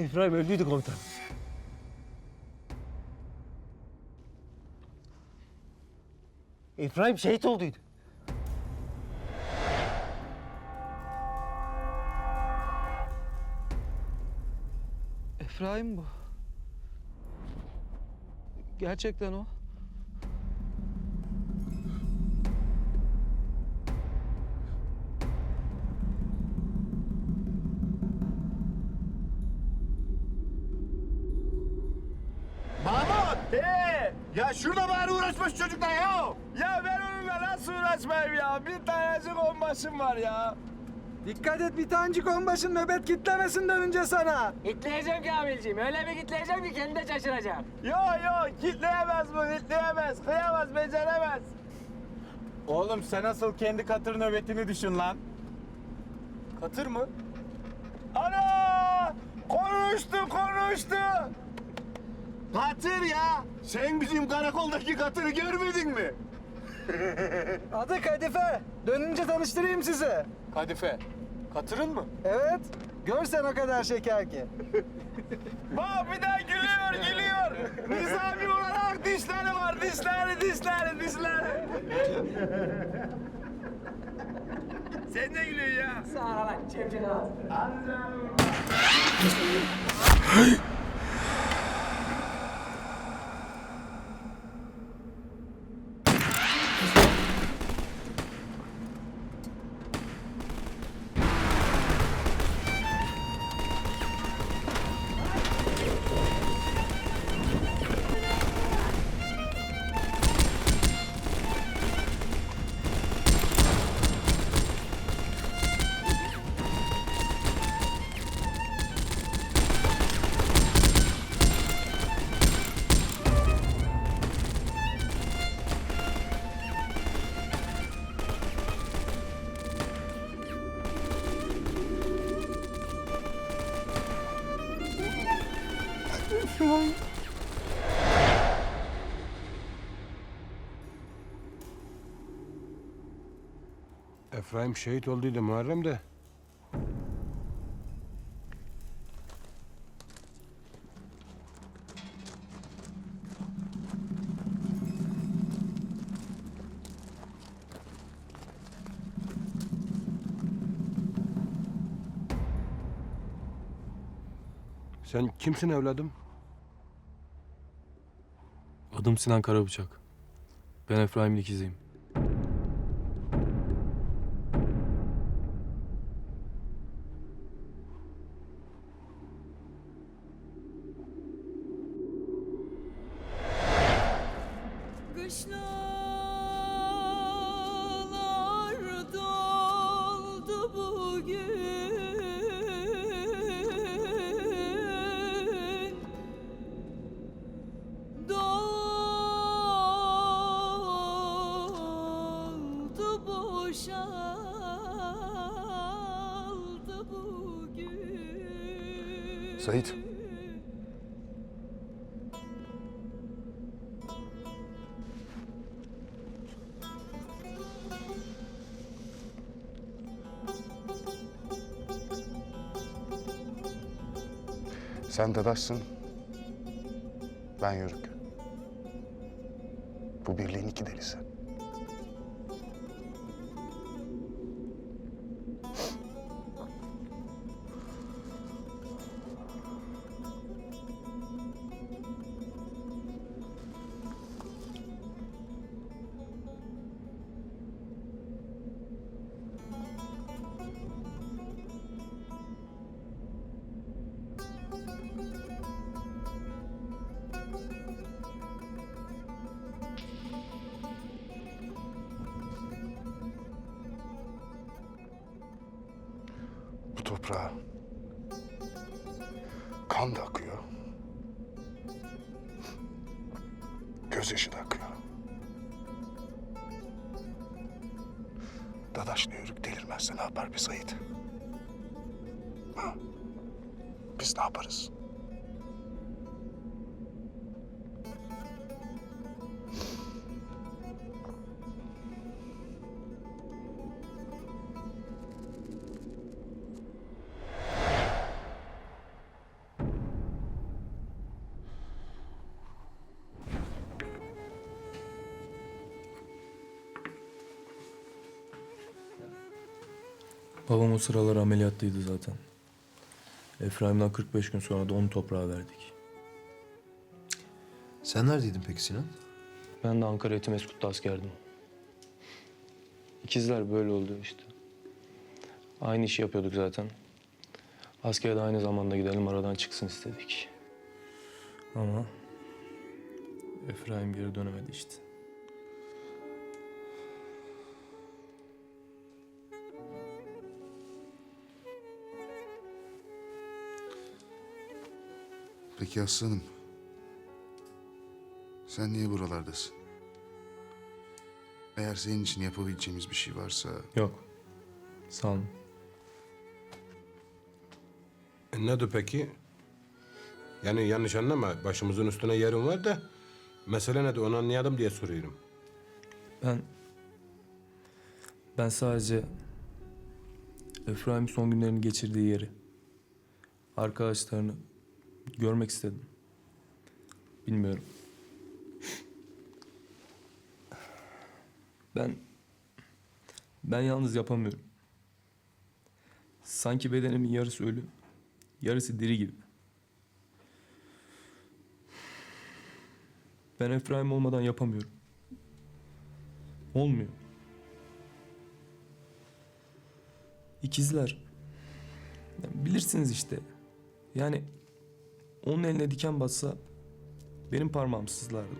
İbrahim öldüydü komutan. İbrahim şehit olduydu. Efraim bu. Gerçekten o. ya şurada bari uğraşmış çocuklar ya. Ya ben onunla nasıl uğraşmayayım ya? Bir tanecik onbaşım var ya. Dikkat et bir tanecik onbaşın nöbet kitlemesin önce sana. Kitleyeceğim Kamilciğim. Öyle bir kitleyeceğim ki kendi de şaşıracak. Yo yo kitleyemez bu kitleyemez. Kıyamaz beceremez. Oğlum sen asıl kendi katır nöbetini düşün lan. Katır mı? Ana! Konuştu konuştu. Katır ya. Sen bizim karakoldaki katırı görmedin mi? Adı Kadife. Dönünce tanıştırayım sizi. Kadife. Katırın mı? Evet. Görsen o kadar şeker ki. Bak bir daha gülüyor gülüyor. Nizami olarak dişleri var dişleri dişleri dişleri. Sen de gülüyorsun ya. Sağ ol lan çevçen ağzı. Efraim şehit olduydu Muharrem de. Sen kimsin evladım? Adım Sinan Karabıçak. Ben Efraim'in ikiziyim. Kışlalar boşaldı bugün Sait. Sen Dadaş'sın. Ben Yörük. Bu birliğin iki delisi. Toprağa kan da akıyor. Gözyaşı da akıyor. Dadaşlı Yörük delirmezse ne yapar bir Sait? Ha? Biz ne yaparız? Babam o sıralar ameliyatlıydı zaten. Efraim'den 45 gün sonra da onu toprağa verdik. Sen neredeydin peki Sinan? Ben de Ankara Etimeskut'ta askerdim. İkizler böyle oldu işte. Aynı işi yapıyorduk zaten. Askere de aynı zamanda gidelim aradan çıksın istedik. Ama Efraim geri dönemedi işte. Peki aslanım. Sen niye buralardasın? Eğer senin için yapabileceğimiz bir şey varsa... Yok. Sağ olun. E, nedir peki? Yani yanlış anlama. Başımızın üstüne yerin var da... Mesele nedir onu anlayalım diye soruyorum. Ben... Ben sadece... Efraim son günlerini geçirdiği yeri... Arkadaşlarını... Görmek istedim. Bilmiyorum. Ben... Ben yalnız yapamıyorum. Sanki bedenimin yarısı ölü, yarısı diri gibi. Ben Efraim olmadan yapamıyorum. Olmuyor. İkizler. Bilirsiniz işte. Yani onun eline diken batsa benim parmağım sızlardı.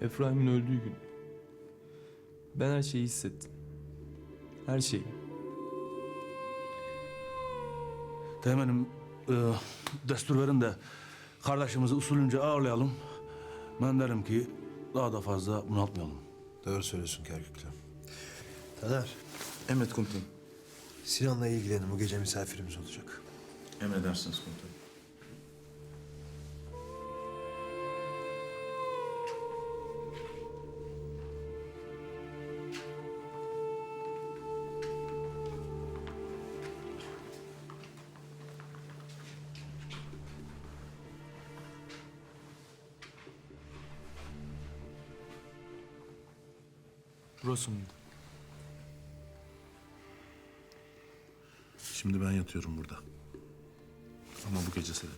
Efraim'in öldüğü gün ben her şeyi hissettim. Her şeyi. Teğmenim e, destur verin de kardeşimizi usulünce ağırlayalım. Ben derim ki daha da fazla bunaltmayalım. Doğru söylüyorsun Kerkük'le. Taner, Emret komutanım. Sinan'la ilgilenin. Bu gece misafirimiz olacak. Emredersiniz komutanım. Burası mıydı? Şimdi ben yatıyorum burada. Ama bu gece senin.